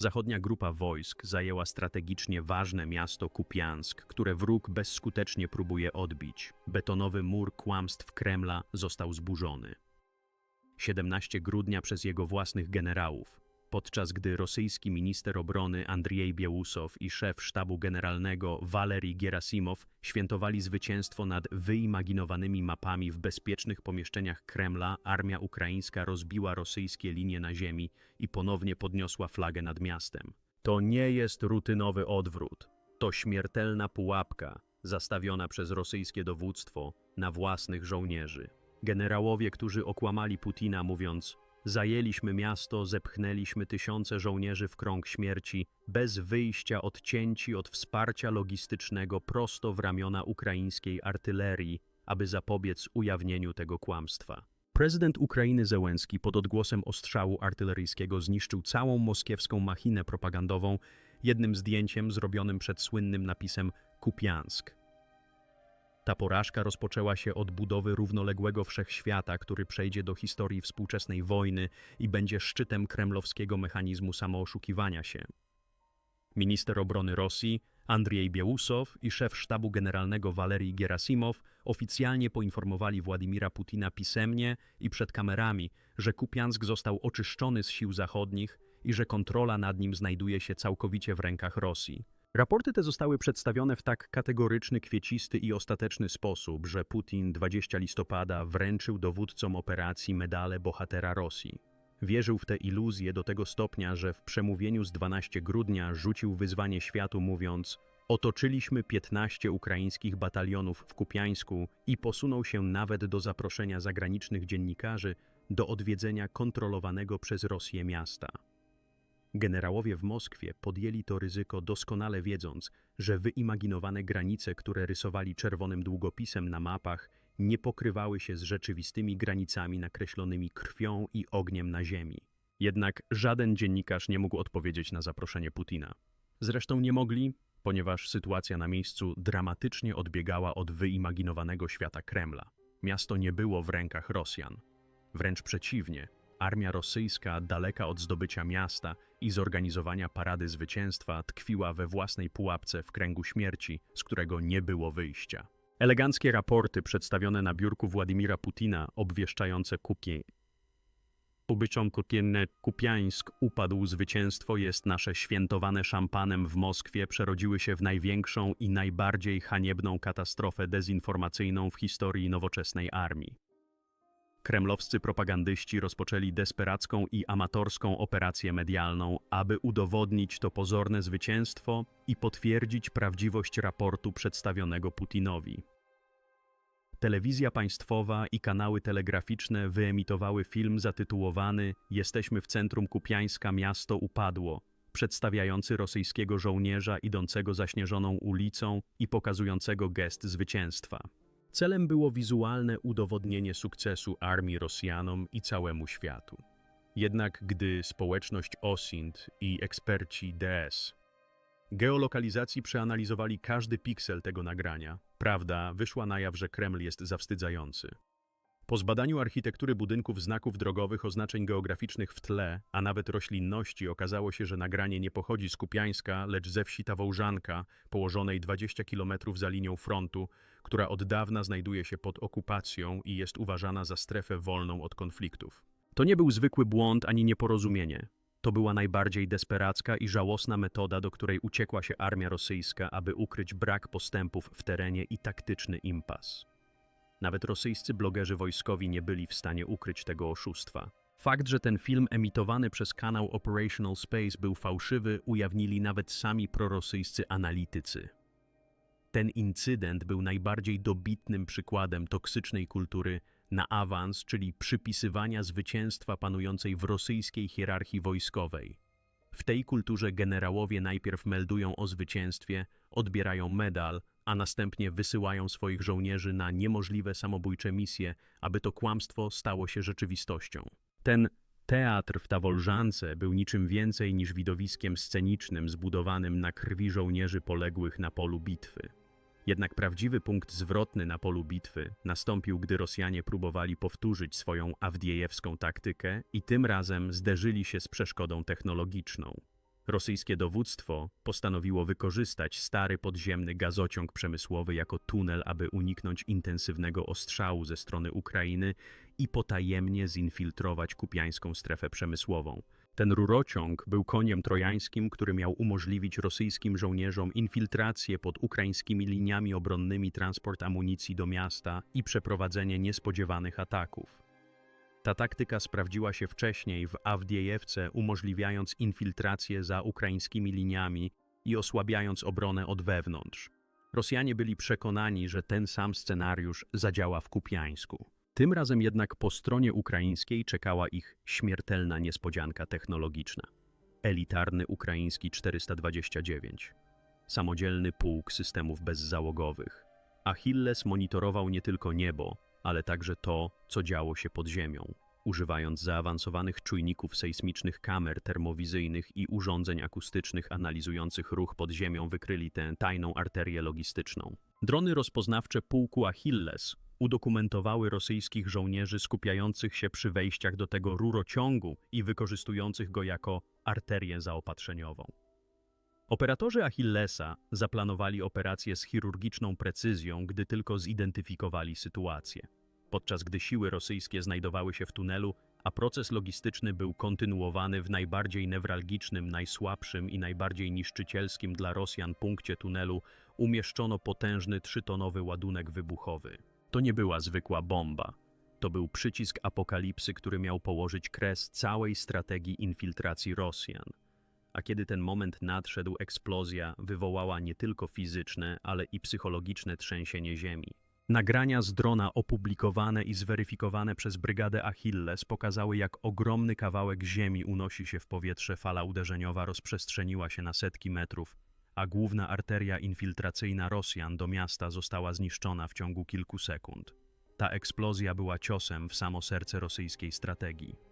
Zachodnia grupa wojsk zajęła strategicznie ważne miasto Kupiansk, które wróg bezskutecznie próbuje odbić. Betonowy mur kłamstw Kremla został zburzony. 17 grudnia przez jego własnych generałów, podczas gdy rosyjski minister obrony Andrzej Biełusow i szef sztabu generalnego Walerii Gerasimow świętowali zwycięstwo nad wyimaginowanymi mapami w bezpiecznych pomieszczeniach Kremla, armia ukraińska rozbiła rosyjskie linie na ziemi i ponownie podniosła flagę nad miastem. To nie jest rutynowy odwrót. To śmiertelna pułapka zastawiona przez rosyjskie dowództwo na własnych żołnierzy. Generałowie, którzy okłamali Putina, mówiąc: Zajęliśmy miasto, zepchnęliśmy tysiące żołnierzy w krąg śmierci, bez wyjścia odcięci od wsparcia logistycznego prosto w ramiona ukraińskiej artylerii, aby zapobiec ujawnieniu tego kłamstwa. Prezydent Ukrainy Zełenski pod odgłosem ostrzału artyleryjskiego zniszczył całą moskiewską machinę propagandową jednym zdjęciem zrobionym przed słynnym napisem Kupiansk. Ta porażka rozpoczęła się od budowy równoległego wszechświata, który przejdzie do historii współczesnej wojny i będzie szczytem kremlowskiego mechanizmu samooszukiwania się. Minister obrony Rosji Andrzej Biełusow i szef sztabu generalnego Walerii Gerasimow oficjalnie poinformowali Władimira Putina pisemnie i przed kamerami, że Kupiansk został oczyszczony z sił zachodnich i że kontrola nad nim znajduje się całkowicie w rękach Rosji. Raporty te zostały przedstawione w tak kategoryczny, kwiecisty i ostateczny sposób, że Putin 20 listopada wręczył dowódcom operacji medale bohatera Rosji. Wierzył w tę iluzję do tego stopnia, że w przemówieniu z 12 grudnia rzucił wyzwanie światu mówiąc Otoczyliśmy 15 ukraińskich batalionów w Kupiańsku i posunął się nawet do zaproszenia zagranicznych dziennikarzy do odwiedzenia kontrolowanego przez Rosję miasta. Generałowie w Moskwie podjęli to ryzyko doskonale wiedząc, że wyimaginowane granice, które rysowali czerwonym długopisem na mapach, nie pokrywały się z rzeczywistymi granicami nakreślonymi krwią i ogniem na ziemi. Jednak żaden dziennikarz nie mógł odpowiedzieć na zaproszenie Putina. Zresztą nie mogli, ponieważ sytuacja na miejscu dramatycznie odbiegała od wyimaginowanego świata Kremla. Miasto nie było w rękach Rosjan. Wręcz przeciwnie, Armia rosyjska, daleka od zdobycia miasta i zorganizowania parady zwycięstwa, tkwiła we własnej pułapce w kręgu śmierci, z którego nie było wyjścia. Eleganckie raporty przedstawione na biurku Władimira Putina, obwieszczające Kupie. Ubyciom kupienne Kupiańsk upadł zwycięstwo jest nasze świętowane szampanem w Moskwie przerodziły się w największą i najbardziej haniebną katastrofę dezinformacyjną w historii nowoczesnej armii kremlowscy propagandyści rozpoczęli desperacką i amatorską operację medialną, aby udowodnić to pozorne zwycięstwo i potwierdzić prawdziwość raportu przedstawionego Putinowi. Telewizja państwowa i kanały telegraficzne wyemitowały film zatytułowany Jesteśmy w centrum Kupiańska, miasto upadło, przedstawiający rosyjskiego żołnierza idącego zaśnieżoną ulicą i pokazującego gest zwycięstwa. Celem było wizualne udowodnienie sukcesu armii Rosjanom i całemu światu. Jednak gdy społeczność OSINT i eksperci DS geolokalizacji przeanalizowali każdy piksel tego nagrania, prawda wyszła na jaw, że Kreml jest zawstydzający. Po zbadaniu architektury budynków, znaków drogowych, oznaczeń geograficznych w tle, a nawet roślinności, okazało się, że nagranie nie pochodzi z Kupiańska, lecz ze wsi Tawołżanka, położonej 20 km za linią frontu, która od dawna znajduje się pod okupacją i jest uważana za strefę wolną od konfliktów. To nie był zwykły błąd ani nieporozumienie. To była najbardziej desperacka i żałosna metoda, do której uciekła się armia rosyjska, aby ukryć brak postępów w terenie i taktyczny impas. Nawet rosyjscy blogerzy wojskowi nie byli w stanie ukryć tego oszustwa. Fakt, że ten film emitowany przez kanał Operational Space był fałszywy, ujawnili nawet sami prorosyjscy analitycy. Ten incydent był najbardziej dobitnym przykładem toksycznej kultury na awans, czyli przypisywania zwycięstwa panującej w rosyjskiej hierarchii wojskowej. W tej kulturze generałowie najpierw meldują o zwycięstwie, odbierają medal, a następnie wysyłają swoich żołnierzy na niemożliwe samobójcze misje, aby to kłamstwo stało się rzeczywistością. Ten teatr w Tawolżance był niczym więcej niż widowiskiem scenicznym zbudowanym na krwi żołnierzy poległych na polu bitwy. Jednak prawdziwy punkt zwrotny na polu bitwy nastąpił, gdy Rosjanie próbowali powtórzyć swoją awdiejewską taktykę i tym razem zderzyli się z przeszkodą technologiczną. Rosyjskie dowództwo postanowiło wykorzystać stary podziemny gazociąg przemysłowy jako tunel, aby uniknąć intensywnego ostrzału ze strony Ukrainy i potajemnie zinfiltrować kupiańską strefę przemysłową. Ten rurociąg był koniem trojańskim, który miał umożliwić rosyjskim żołnierzom infiltrację pod ukraińskimi liniami obronnymi, transport amunicji do miasta i przeprowadzenie niespodziewanych ataków. Ta taktyka sprawdziła się wcześniej w Awdiejewce, umożliwiając infiltrację za ukraińskimi liniami i osłabiając obronę od wewnątrz. Rosjanie byli przekonani, że ten sam scenariusz zadziała w Kupiańsku. Tym razem jednak po stronie ukraińskiej czekała ich śmiertelna niespodzianka technologiczna. Elitarny ukraiński 429. Samodzielny pułk systemów bezzałogowych. Achilles monitorował nie tylko niebo, ale także to, co działo się pod ziemią, używając zaawansowanych czujników sejsmicznych kamer termowizyjnych i urządzeń akustycznych analizujących ruch pod ziemią wykryli tę tajną arterię logistyczną. Drony rozpoznawcze pułku Achilles udokumentowały rosyjskich żołnierzy skupiających się przy wejściach do tego rurociągu i wykorzystujących go jako arterię zaopatrzeniową. Operatorzy Achillesa zaplanowali operację z chirurgiczną precyzją, gdy tylko zidentyfikowali sytuację. Podczas gdy siły rosyjskie znajdowały się w tunelu, a proces logistyczny był kontynuowany w najbardziej newralgicznym, najsłabszym i najbardziej niszczycielskim dla Rosjan punkcie tunelu, umieszczono potężny trzytonowy ładunek wybuchowy. To nie była zwykła bomba. To był przycisk apokalipsy, który miał położyć kres całej strategii infiltracji Rosjan. A kiedy ten moment nadszedł, eksplozja wywołała nie tylko fizyczne, ale i psychologiczne trzęsienie ziemi. Nagrania z drona opublikowane i zweryfikowane przez Brygadę Achilles pokazały, jak ogromny kawałek ziemi unosi się w powietrze, fala uderzeniowa rozprzestrzeniła się na setki metrów, a główna arteria infiltracyjna Rosjan do miasta została zniszczona w ciągu kilku sekund. Ta eksplozja była ciosem w samo serce rosyjskiej strategii.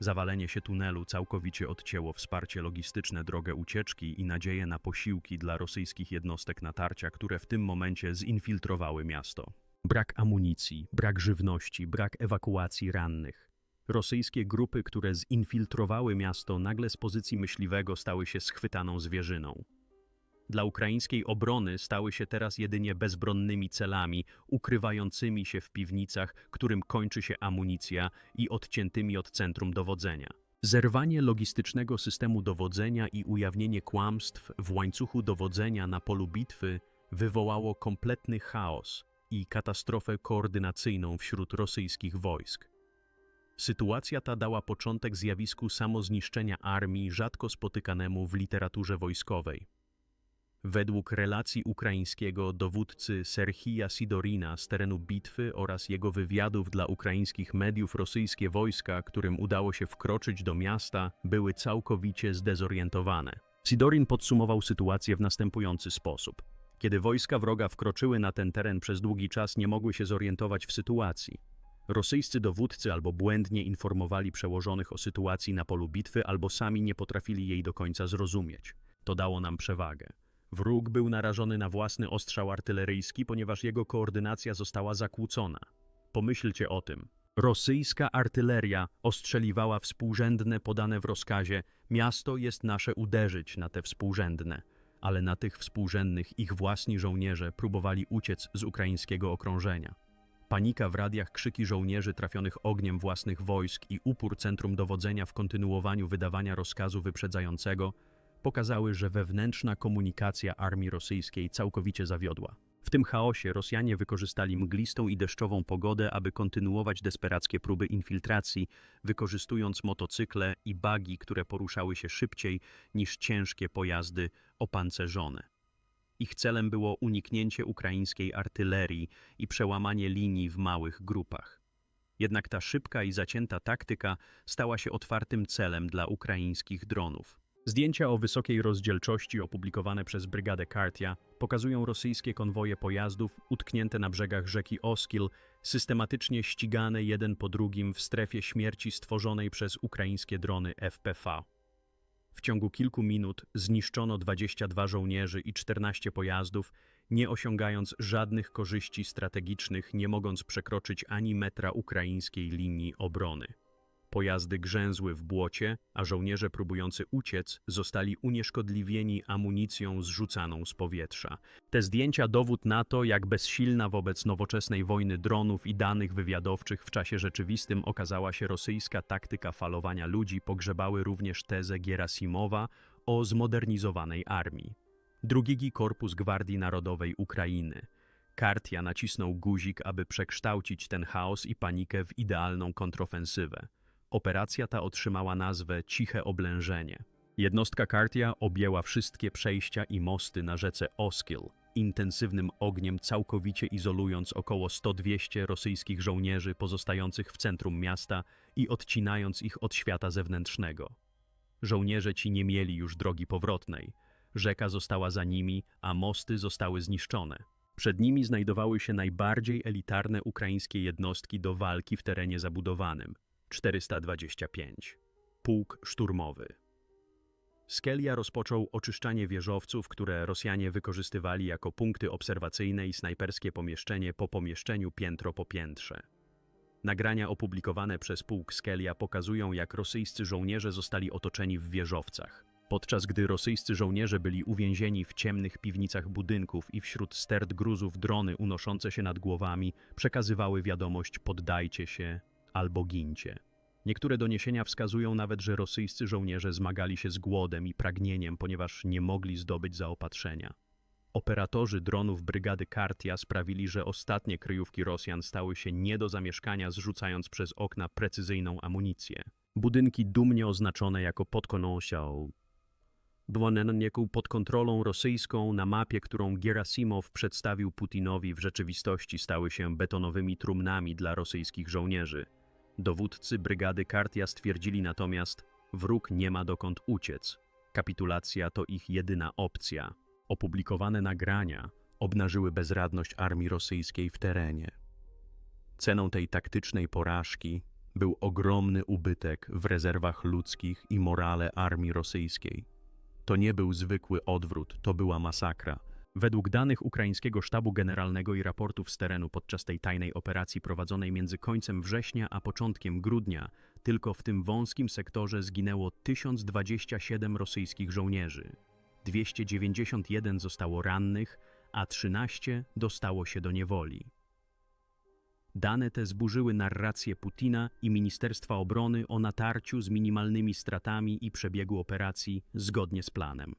Zawalenie się tunelu całkowicie odcięło wsparcie logistyczne, drogę ucieczki i nadzieję na posiłki dla rosyjskich jednostek natarcia, które w tym momencie zinfiltrowały miasto. Brak amunicji, brak żywności, brak ewakuacji rannych. Rosyjskie grupy, które zinfiltrowały miasto, nagle z pozycji myśliwego stały się schwytaną zwierzyną. Dla ukraińskiej obrony stały się teraz jedynie bezbronnymi celami, ukrywającymi się w piwnicach, którym kończy się amunicja i odciętymi od centrum dowodzenia. Zerwanie logistycznego systemu dowodzenia i ujawnienie kłamstw w łańcuchu dowodzenia na polu bitwy wywołało kompletny chaos i katastrofę koordynacyjną wśród rosyjskich wojsk. Sytuacja ta dała początek zjawisku samozniszczenia armii rzadko spotykanemu w literaturze wojskowej. Według relacji ukraińskiego dowódcy Serhija Sidorina z terenu bitwy oraz jego wywiadów dla ukraińskich mediów rosyjskie wojska, którym udało się wkroczyć do miasta, były całkowicie zdezorientowane. Sidorin podsumował sytuację w następujący sposób. Kiedy wojska wroga wkroczyły na ten teren przez długi czas, nie mogły się zorientować w sytuacji. Rosyjscy dowódcy albo błędnie informowali przełożonych o sytuacji na polu bitwy, albo sami nie potrafili jej do końca zrozumieć. To dało nam przewagę. Wróg był narażony na własny ostrzał artyleryjski, ponieważ jego koordynacja została zakłócona. Pomyślcie o tym. Rosyjska artyleria ostrzeliwała współrzędne podane w rozkazie miasto jest nasze uderzyć na te współrzędne, ale na tych współrzędnych ich własni żołnierze próbowali uciec z ukraińskiego okrążenia. Panika w radiach, krzyki żołnierzy trafionych ogniem własnych wojsk i upór centrum dowodzenia w kontynuowaniu wydawania rozkazu wyprzedzającego pokazały, że wewnętrzna komunikacja armii rosyjskiej całkowicie zawiodła. W tym chaosie Rosjanie wykorzystali mglistą i deszczową pogodę, aby kontynuować desperackie próby infiltracji, wykorzystując motocykle i bagi, które poruszały się szybciej niż ciężkie pojazdy opancerzone. Ich celem było uniknięcie ukraińskiej artylerii i przełamanie linii w małych grupach. Jednak ta szybka i zacięta taktyka stała się otwartym celem dla ukraińskich dronów. Zdjęcia o wysokiej rozdzielczości opublikowane przez Brygadę Kartia pokazują rosyjskie konwoje pojazdów utknięte na brzegach rzeki Oskil, systematycznie ścigane jeden po drugim w strefie śmierci stworzonej przez ukraińskie drony FPV. W ciągu kilku minut zniszczono 22 żołnierzy i 14 pojazdów, nie osiągając żadnych korzyści strategicznych, nie mogąc przekroczyć ani metra ukraińskiej linii obrony. Pojazdy grzęzły w błocie, a żołnierze próbujący uciec zostali unieszkodliwieni amunicją zrzucaną z powietrza. Te zdjęcia dowód na to, jak bezsilna wobec nowoczesnej wojny dronów i danych wywiadowczych w czasie rzeczywistym okazała się rosyjska taktyka falowania ludzi, pogrzebały również tezę Gierasimowa o zmodernizowanej armii. Drugi Korpus Gwardii Narodowej Ukrainy. Kartia nacisnął guzik, aby przekształcić ten chaos i panikę w idealną kontrofensywę. Operacja ta otrzymała nazwę Ciche Oblężenie. Jednostka Kartia objęła wszystkie przejścia i mosty na rzece Oskil, intensywnym ogniem całkowicie izolując około 100-200 rosyjskich żołnierzy pozostających w centrum miasta i odcinając ich od świata zewnętrznego. Żołnierze ci nie mieli już drogi powrotnej. Rzeka została za nimi, a mosty zostały zniszczone. Przed nimi znajdowały się najbardziej elitarne ukraińskie jednostki do walki w terenie zabudowanym 425. Pułk szturmowy. Skelia rozpoczął oczyszczanie wieżowców, które Rosjanie wykorzystywali jako punkty obserwacyjne i snajperskie pomieszczenie po pomieszczeniu piętro po piętrze. Nagrania opublikowane przez pułk Skelia pokazują, jak rosyjscy żołnierze zostali otoczeni w wieżowcach. Podczas gdy rosyjscy żołnierze byli uwięzieni w ciemnych piwnicach budynków i wśród stert gruzów drony unoszące się nad głowami przekazywały wiadomość poddajcie się albo gincie. Niektóre doniesienia wskazują nawet, że rosyjscy żołnierze zmagali się z głodem i pragnieniem, ponieważ nie mogli zdobyć zaopatrzenia. Operatorzy dronów brygady Kartia sprawili, że ostatnie kryjówki Rosjan stały się nie do zamieszkania, zrzucając przez okna precyzyjną amunicję. Budynki dumnie oznaczone jako podkonosiał Dwonenieku pod kontrolą rosyjską na mapie, którą Gerasimow przedstawił Putinowi w rzeczywistości stały się betonowymi trumnami dla rosyjskich żołnierzy. Dowódcy brygady Kartia stwierdzili natomiast, wróg nie ma dokąd uciec. Kapitulacja to ich jedyna opcja. Opublikowane nagrania obnażyły bezradność armii rosyjskiej w terenie. Ceną tej taktycznej porażki był ogromny ubytek w rezerwach ludzkich i morale armii rosyjskiej. To nie był zwykły odwrót, to była masakra. Według danych ukraińskiego sztabu generalnego i raportów z terenu podczas tej tajnej operacji prowadzonej między końcem września a początkiem grudnia, tylko w tym wąskim sektorze zginęło 1027 rosyjskich żołnierzy. 291 zostało rannych, a 13 dostało się do niewoli. Dane te zburzyły narrację Putina i Ministerstwa Obrony o natarciu z minimalnymi stratami i przebiegu operacji zgodnie z planem.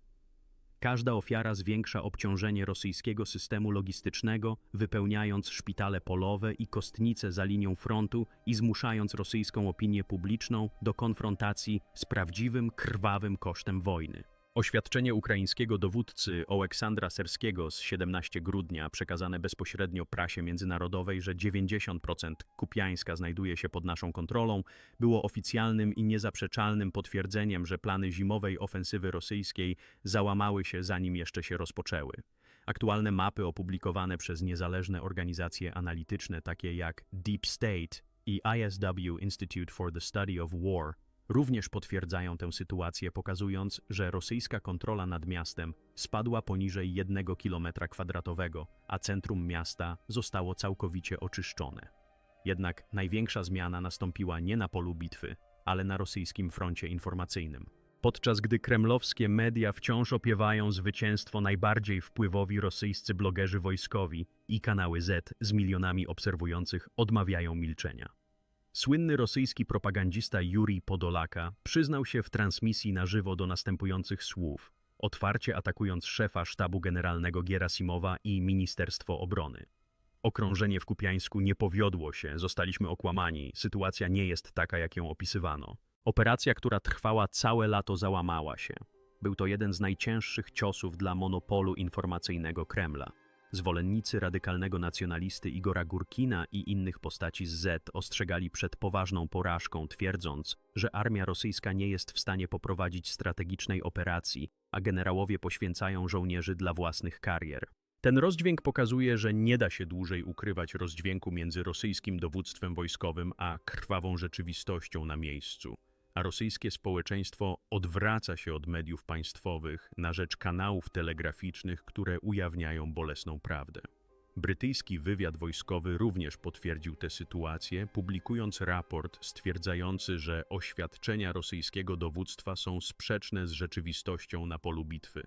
Każda ofiara zwiększa obciążenie rosyjskiego systemu logistycznego, wypełniając szpitale polowe i kostnice za linią frontu i zmuszając rosyjską opinię publiczną do konfrontacji z prawdziwym, krwawym kosztem wojny. Oświadczenie ukraińskiego dowódcy Oleksandra Serskiego z 17 grudnia, przekazane bezpośrednio prasie międzynarodowej, że 90% Kupiańska znajduje się pod naszą kontrolą, było oficjalnym i niezaprzeczalnym potwierdzeniem, że plany zimowej ofensywy rosyjskiej załamały się zanim jeszcze się rozpoczęły. Aktualne mapy opublikowane przez niezależne organizacje analityczne takie jak Deep State i ISW Institute for the Study of War również potwierdzają tę sytuację, pokazując, że rosyjska kontrola nad miastem spadła poniżej 1 km kwadratowego, a centrum miasta zostało całkowicie oczyszczone. Jednak największa zmiana nastąpiła nie na polu bitwy, ale na rosyjskim froncie informacyjnym. Podczas gdy kremlowskie media wciąż opiewają zwycięstwo najbardziej wpływowi rosyjscy blogerzy wojskowi i kanały Z z milionami obserwujących odmawiają milczenia. Słynny rosyjski propagandista Jurij Podolaka przyznał się w transmisji na żywo do następujących słów, otwarcie atakując szefa sztabu generalnego Gierasimowa i Ministerstwo Obrony. Okrążenie w Kupiańsku nie powiodło się, zostaliśmy okłamani, sytuacja nie jest taka, jak ją opisywano. Operacja, która trwała całe lato, załamała się. Był to jeden z najcięższych ciosów dla monopolu informacyjnego Kremla. Zwolennicy radykalnego nacjonalisty Igora Gurkina i innych postaci z Z ostrzegali przed poważną porażką, twierdząc, że armia rosyjska nie jest w stanie poprowadzić strategicznej operacji, a generałowie poświęcają żołnierzy dla własnych karier. Ten rozdźwięk pokazuje, że nie da się dłużej ukrywać rozdźwięku między rosyjskim dowództwem wojskowym a krwawą rzeczywistością na miejscu a rosyjskie społeczeństwo odwraca się od mediów państwowych na rzecz kanałów telegraficznych, które ujawniają bolesną prawdę. Brytyjski wywiad wojskowy również potwierdził tę sytuację, publikując raport stwierdzający, że oświadczenia rosyjskiego dowództwa są sprzeczne z rzeczywistością na polu bitwy.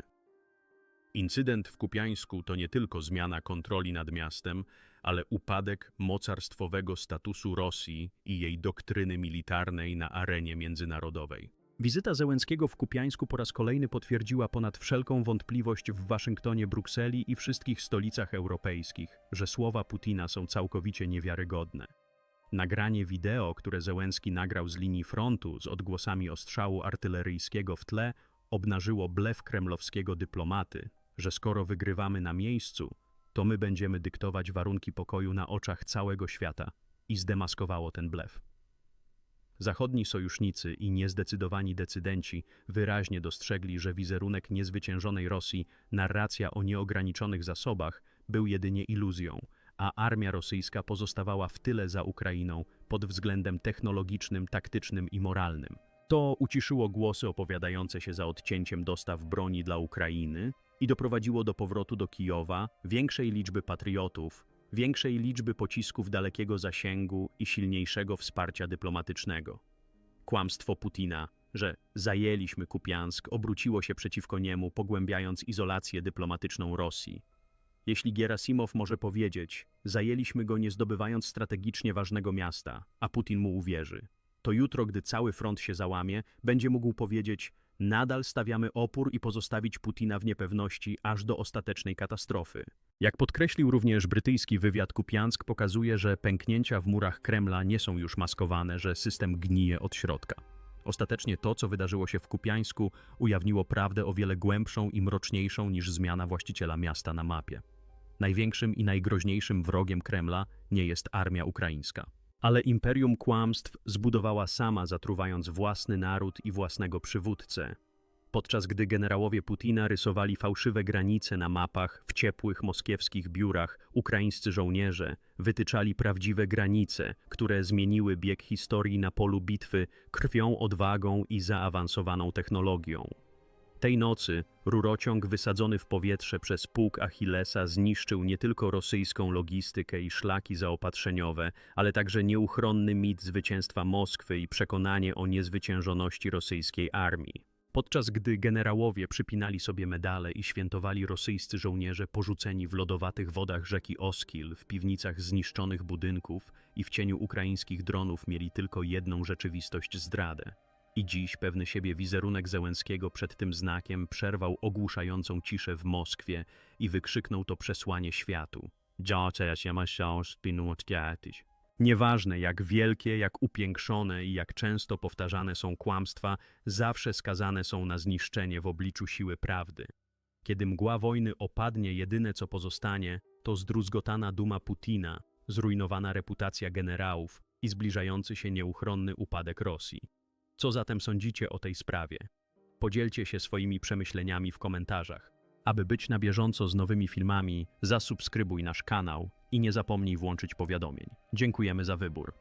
Incydent w Kupiańsku to nie tylko zmiana kontroli nad miastem, ale upadek mocarstwowego statusu Rosji i jej doktryny militarnej na arenie międzynarodowej. Wizyta Zełenskiego w Kupiańsku po raz kolejny potwierdziła ponad wszelką wątpliwość w Waszyngtonie, Brukseli i wszystkich stolicach europejskich, że słowa Putina są całkowicie niewiarygodne. Nagranie wideo, które Zełenski nagrał z linii frontu z odgłosami ostrzału artyleryjskiego w tle, obnażyło blef kremlowskiego dyplomaty, że skoro wygrywamy na miejscu, to my będziemy dyktować warunki pokoju na oczach całego świata i zdemaskowało ten blef. Zachodni sojusznicy i niezdecydowani decydenci wyraźnie dostrzegli, że wizerunek niezwyciężonej Rosji, narracja o nieograniczonych zasobach, był jedynie iluzją, a armia rosyjska pozostawała w tyle za Ukrainą pod względem technologicznym, taktycznym i moralnym. To uciszyło głosy opowiadające się za odcięciem dostaw broni dla Ukrainy i doprowadziło do powrotu do Kijowa większej liczby patriotów, większej liczby pocisków dalekiego zasięgu i silniejszego wsparcia dyplomatycznego. Kłamstwo Putina, że zajęliśmy Kupiansk, obróciło się przeciwko niemu, pogłębiając izolację dyplomatyczną Rosji. Jeśli Gerasimow może powiedzieć, zajęliśmy go nie zdobywając strategicznie ważnego miasta, a Putin mu uwierzy, to jutro, gdy cały front się załamie, będzie mógł powiedzieć, nadal stawiamy opór i pozostawić Putina w niepewności aż do ostatecznej katastrofy. Jak podkreślił również brytyjski wywiad Kupiansk, pokazuje, że pęknięcia w murach Kremla nie są już maskowane, że system gnije od środka. Ostatecznie to, co wydarzyło się w Kupiańsku, ujawniło prawdę o wiele głębszą i mroczniejszą niż zmiana właściciela miasta na mapie. Największym i najgroźniejszym wrogiem Kremla nie jest armia ukraińska. Ale imperium kłamstw zbudowała sama, zatruwając własny naród i własnego przywódcę. Podczas gdy generałowie Putina rysowali fałszywe granice na mapach w ciepłych moskiewskich biurach, ukraińscy żołnierze wytyczali prawdziwe granice, które zmieniły bieg historii na polu bitwy krwią, odwagą i zaawansowaną technologią. Tej nocy rurociąg wysadzony w powietrze przez pułk Achillesa zniszczył nie tylko rosyjską logistykę i szlaki zaopatrzeniowe, ale także nieuchronny mit zwycięstwa Moskwy i przekonanie o niezwyciężoności rosyjskiej armii. Podczas gdy generałowie przypinali sobie medale i świętowali rosyjscy żołnierze porzuceni w lodowatych wodach rzeki Oskil, w piwnicach zniszczonych budynków i w cieniu ukraińskich dronów mieli tylko jedną rzeczywistość zdradę. I dziś pewny siebie wizerunek Zełenskiego przed tym znakiem przerwał ogłuszającą ciszę w Moskwie i wykrzyknął to przesłanie światu. Nieważne jak wielkie, jak upiększone i jak często powtarzane są kłamstwa, zawsze skazane są na zniszczenie w obliczu siły prawdy. Kiedy mgła wojny opadnie, jedyne co pozostanie, to zdruzgotana duma Putina, zrujnowana reputacja generałów i zbliżający się nieuchronny upadek Rosji. Co zatem sądzicie o tej sprawie? Podzielcie się swoimi przemyśleniami w komentarzach. Aby być na bieżąco z nowymi filmami, zasubskrybuj nasz kanał i nie zapomnij włączyć powiadomień. Dziękujemy za wybór.